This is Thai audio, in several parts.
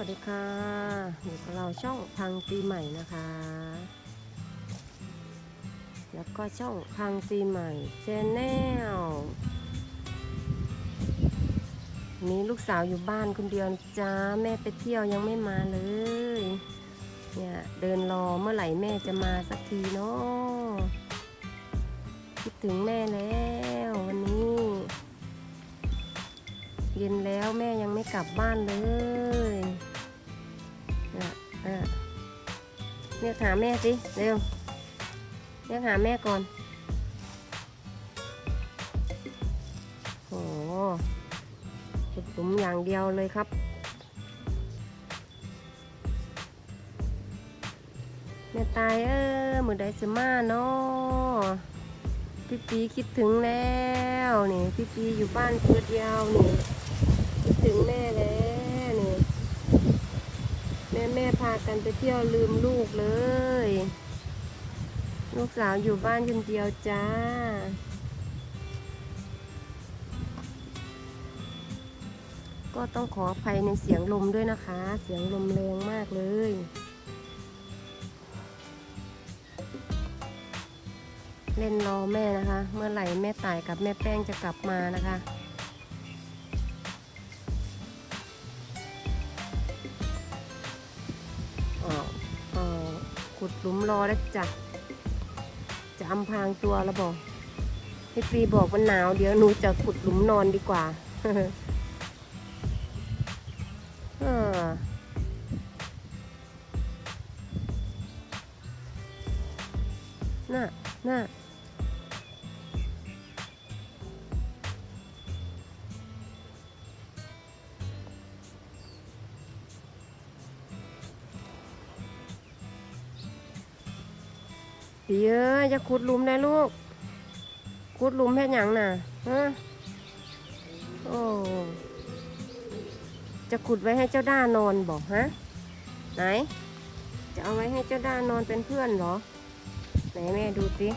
วัสดีค่ะอยู่กับเราช่องพังปีใหม่นะคะ แล้วก็ช่องพังปีใหม่เชนแนลนี้ลูกสาวอยู่บ้านคนเดียวจ้าแม่ไปเที่ยวยังไม่มาเลย เนี่ยเดินรอเมื่อไหร่แม่จะมาสักทีเนาะคิดถึงแม่แล้ววันนี้เย็นแล้วแม่ยังไม่กลับบ้านเลย เรียกหาแม่สิเร็วเรียกหาแม่ก่อนโอ้ขุดหลุมอย่างเดียวเลยครับ แม่ตายเออมือใดจะมาเนาะพี่ปีคิดถึงแล้วนี่พี่ปีอยู่บ้านเพื่อเดียวนี่คิดถึงแม่แล้ว ม่แม่พากันไปเที่ยวลืมลูกเลย ลูกสาวอยู่บ้านคนเดียวจ้า ก็ต้องขออภัยในเสียงลมด้วยนะคะ เสียงลมแรงมากเลยเล่นรอแม่นะคะ เมื่อไหร่แม่ตายกับแม่แป้งจะกลับมานะคะ หลุมรอแล้วจ้ะจะอำพรางตัวแล้วบอกพี่ปรีบอกว่าหนาวเดี๋ยวหนูจะขุดหลุมนอนดีกว่า เอ้ยจะขุดหลุมได้ลูกขุดหลุมแค่หยังน่ะฮะโอ้จะขุดไว้ให้เจ้าด้านอนบอกฮะไหน จะเอาไว้ให้เจ้าด้านอนเป็นเพื่อนเหรอ ไหนแม่ดูสิ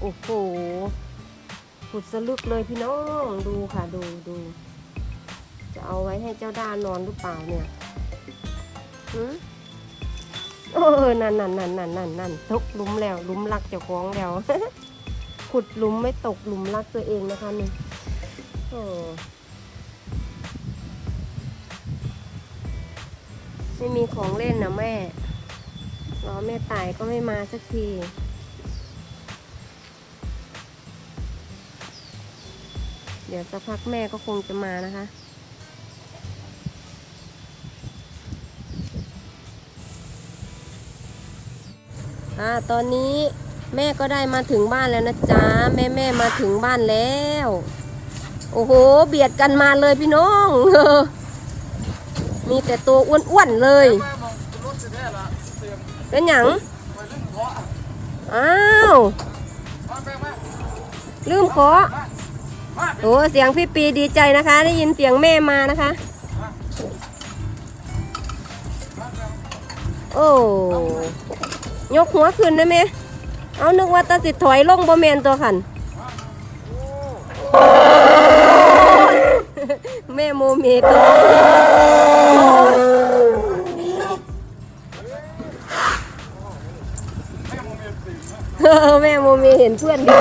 โอ้โหขุดสลึกเลยพี่น้องดูค่ะดูดูจะเอาไว้ให้เจ้าด้านอนหรือเปล่าเนี่ยหืม โอ้นั่นนั่นนั่นนั่นนั่นนั่นตกหลุมแล้วหลุมรักเจ้าของแล้ว ขุดหลุมไม่ตกหลุมรักตัวเองนะคะนี่โอ้ไม่มีของเล่นนะแม่รอแม่ตายก็ไม่มาสักทีเดี๋ยวสักพักแม่ก็คงจะมานะคะ อ่าตอนนี้แม่ก็ได้มาถึงบ้านแล้วนะจ๊ะแม่แม่มาถึงบ้านแล้ว โอ้โห เบียดกันมาเลยพี่น้อง มีแต่ตัวอ้วนๆเลยเป็นหยังอ้าวลืมขอโอ้เสียงพี่ปีดีใจนะคะ ได้ยินเสียงแม่มานะคะ โอ้ ยกหัวขึ้นได้ไหมเอานึกว่าตาสิถอยลงบ่แมนตัวขันแม่โมเมตัวเออแม่โมเมเห็นเพื่อนดี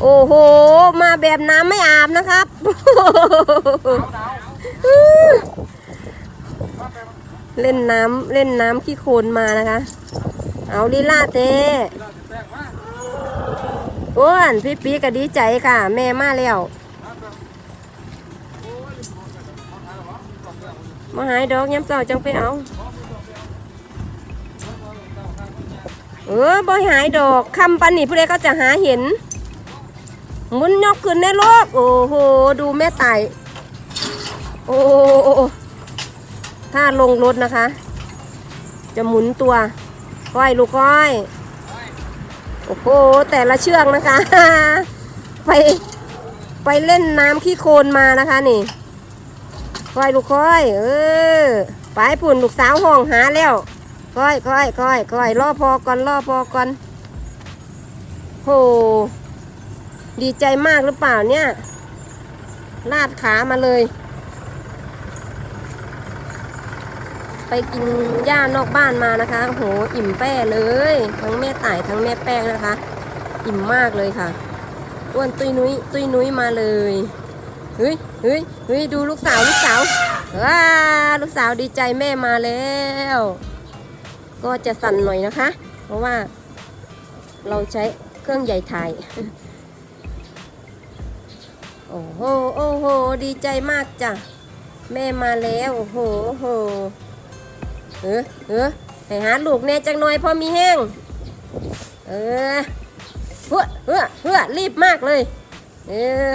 โอ้โห มาแบบน้ำไม่อาบนะครับ เล่นน้ำเล่นน้ำขี้โคลนมานะคะ เอาลีลาเต้อ้วนพี่ปีก็ดีใจค่ะ แม่มาแล้วมาหายดอกย้ำเจ้าจังไปเอา เออบ่หายดอกคำปันนี่ผู้ใดเขาจะหาเห็น มุนยกขึ้นในโลก โอ้โห ดูแม่ไต่ อ้โอ้ถ้าลงรถนะคะ จะหมุนตัวก้อยลูกก้อย โอ้โห แต่ละเชือกนะคะ ไปไปเล่นน้ำขี้โคลนมานะคะนี่ค่อยลูกค่อย เออไปปุ่นลูกสาวห้องหาแล้วค่อยค่อยค่อยค่อยรอพอก่อนรอพอก่อนโห ดีใจมากหรือเปล่าเนี่ย ลาดขามาเลย ไปกินหญ้านอกบ้านมานะคะโหอิ่มแป้เลย ทั้งแม่ต่ายทั้งแม่แป้งนะคะ อิ่มมากเลยค่ะอ้วนตุยนุ้ยตุยนุ้ยมาเลยเฮ้ยเฮ้ยเฮ้ยดูลูกสาวลูกสาวว้าลูกสาวดีใจแม่มาแล้ว ก็จะสั่นหน่อยนะคะ เพราะว่าเราใช้เครื่องใหญ่ถ่ายโอ้โห โอ้โห ดีใจมากจ้ะ แม่มาแล้ว โอ้โหโอ้โห เออเออให้หาลูกแน่จังหน่อยพอมีแห้งเออเพื่อเพื่อเพื่อรีบมากเลย เออ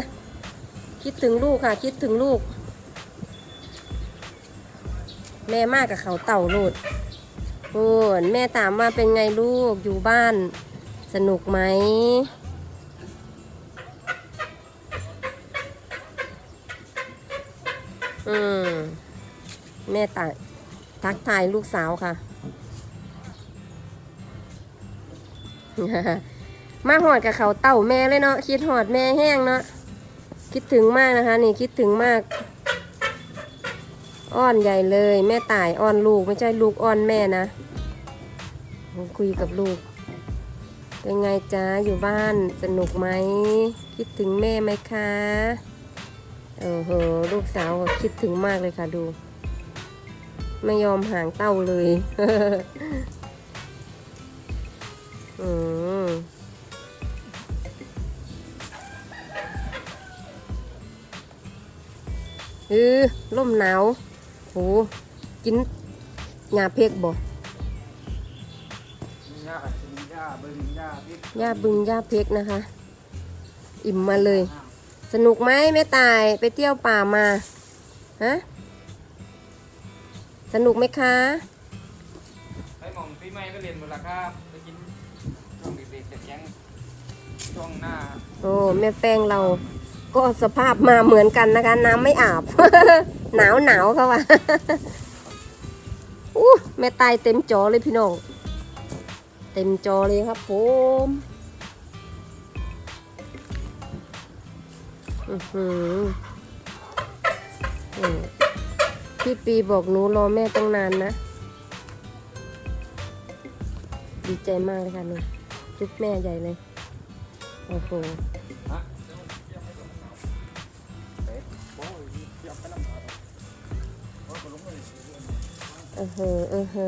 คิดถึงลูกค่ะ คิดถึงลูก แม่มากกับเขาเต่าโลดโอ้แม่ถามว่าเป็นไงลูกอยู่บ้าน สนุกไหมายลูกสาวค่ะ มาหอดกับเขาเต่าแม่เลยเนาะคิดหอดแม่แห้งเนาะคิดถึงมากนะคะ นี่คิดถึงมาก อ้อนใหญ่เลย แม่ตายอ้อนลูกไม่ใช่ลูกอ้อนแม่นะคุยกับลูก เป็นไงจ้าอยู่บ้านสนุกไหม คิดถึงแม่ไหมคะโอ้โหลูกสาวคิดถึงมากเลยค่ะดู ไม่ยอมห่างเต้าเลยอืมเออลมหนาวโหกินหญ้าเพกบ่หญ้ากินหญ้าบึงหญ้าพริกหญ้าบึงหญ้าเพกนะคะ อิ่มมาเลย สนุกไหมแม่ตายไปเที่ยวป่ามา ฮะ สนุกไหมคะ ไปหมองปีใหม่ไปเรียนหมดละครับไปกินช่วงเด็กๆแต่ยังช่วงหน้าโอ้แม่แป้งเราก็สภาพมาเหมือนกันนะคะ น้ำไม่อาบ หนาวหนาวเขาว่าอู้แม่ตายเต็มจอเลยพี่น้อง เต็มจอเลยครับผมอื้อหือนี่ พี่ปีบอกหนูรอแม่ตั้งนานนะ ดีใจมากเลยค่ะนี่จุ๊บแม่ใหญ่เลย โอ้โหเออเฮอเอเฮอ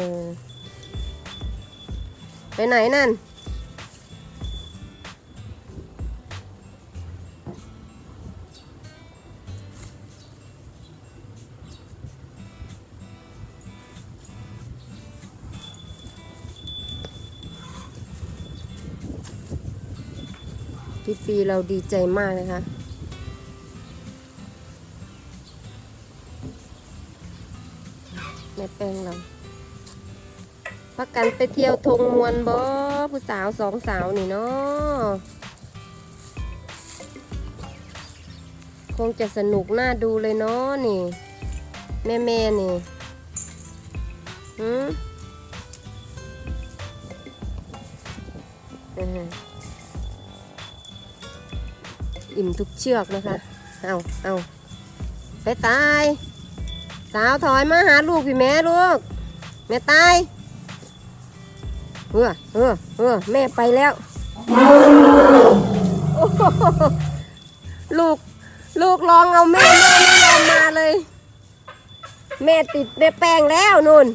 ไปไหนนั่น พี่ปีเราดีใจมากเลยค่ะแม่แป้งเราพักกันไปเที่ยวทงมวนบ่ผู้สาวสองสาวนี่เนาะคงจะสนุกน่าดูเลยเนาะนี่ แม่แม่นี่หืมอือ อิ่มทุกเชือกนะคะ เอาเอาไปตาย สาวถอยมาหาลูกพี่แม่ลูก แม่ตาย เออเออเออแม่ไปแล้ว ลูก ลูกลองเอาแม่แม่ไม่ยอมมาเลย แม่ติดแม่แป้งแล้วนุ่น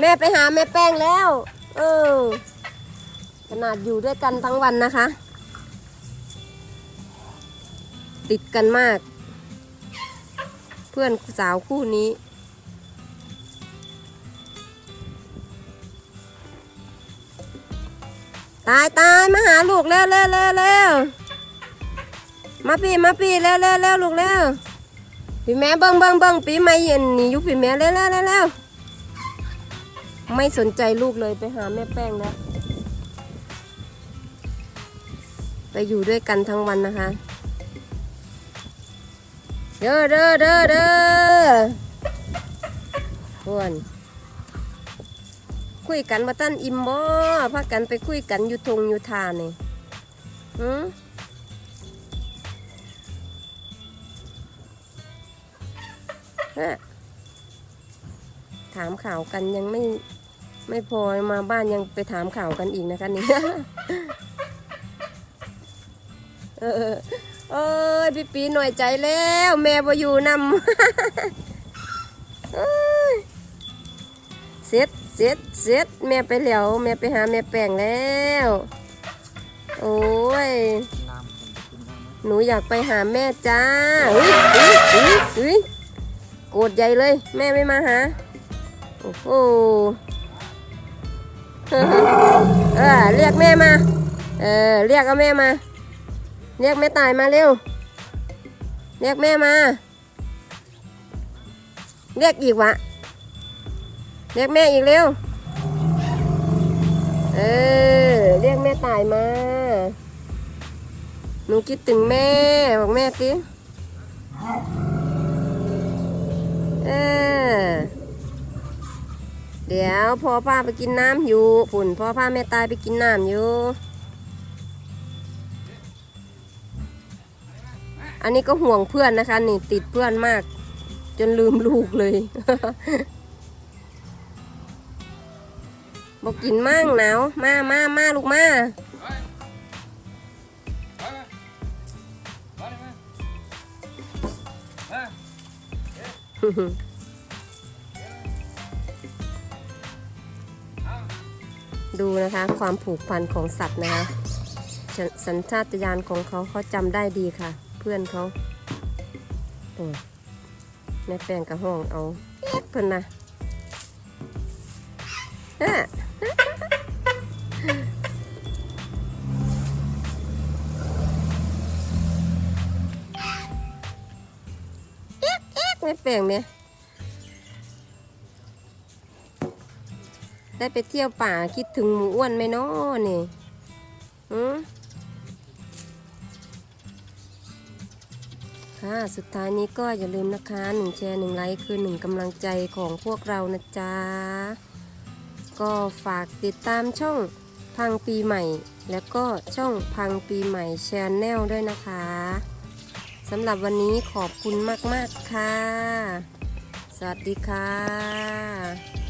แม่ไปหาแม่แป้งแล้ว เออขนาดอยู่ด้วยกันทั้งวันนะคะ ติดกันมาก เพื่อนสาวคู่นี้ ตายตายมาหาลูกเร็วเร็วเร็วเร็วมาพี่มาพี่เร็วเร็วเร็วลูกเร็วพี่แม่เบิ้งเบิ้งเบิ้งปีใหม่เย็นนี่ยุพี่แม่เร็วเร็วเร็วเร็วไม่สนใจลูกเลยไปหาแม่แป้งแล้วไปอยู่ด้วยกันทั้งวันนะคะ เด้อเด้อเด้อเด้อควรคุยกันมาตั้นอิมบ่พักกันไปคุยกันอยู่ทงอยู่ทานนี่หืมถามข่าวกันยังไม่ไม่พอมาบ้านยังไปถามข่าวกันอีกนะคะนี่เออ เอ้ยพี่ปีหน่อยใจแล้ว แม่บ่อยู่นำเอ้ยเสร็จเสร็จเสร็จแม่ไปแล้วแม่ไปหาแม่แป้งแล้ว โอ้ยหนูอยากไปหาแม่จ้าเฮ้ยเฮ้ยเฮ้ยเฮ้ยโกรธใหญ่เลย แม่ไม่มาหาโอ้โหเออเรียกแม่มา เออเรียกเอาแม่มา เรียกแม่ตายมาเร็ว เรียกแม่มา เรียกอีกวะ เรียกแม่อีกเร็ว เออ เรียกแม่ตายมา หนูคิดถึงแม่ บอกแม่สิ เออ เดี๋ยวพ่อพาไปกินน้ำอยู่ฝุ่นพ่อพาแม่ตายไปกินน้ำอยู่ อันนี้ก็ห่วงเพื่อนนะคะ นี่ติดเพื่อนมาก จนลืมลูกเลยบอกกินมั่งหนาวมามามาลูกมาดูนะคะความผูกพันของสัตว์นะคะสัญชาตญาณของเขาเขาจำได้ดีค่ะ พื่อนเขาแม่แป้งกับห้องเอาเอ็ดเพิ่อนนะเอ็กเอ็กแม่แป้งเนี่ยได้ไปเที่ยวป่าคิดถึงหมูอ้วนไหมนาะนี่อืม ค่ะ สุดท้ายนี้ก็อย่าลืมนะคะหนึ่งแชร์หนึ่งไลค์คือหนึ่งกำลังใจของพวกเรานะจ๊ะ ก็ฝากติดตามช่องพังปีใหม่ แล้วก็ช่องพังปีใหม่แชนแนลด้วยนะคะสำหรับวันนี้ขอบคุณมาก ๆ ค่ะ สวัสดีค่ะ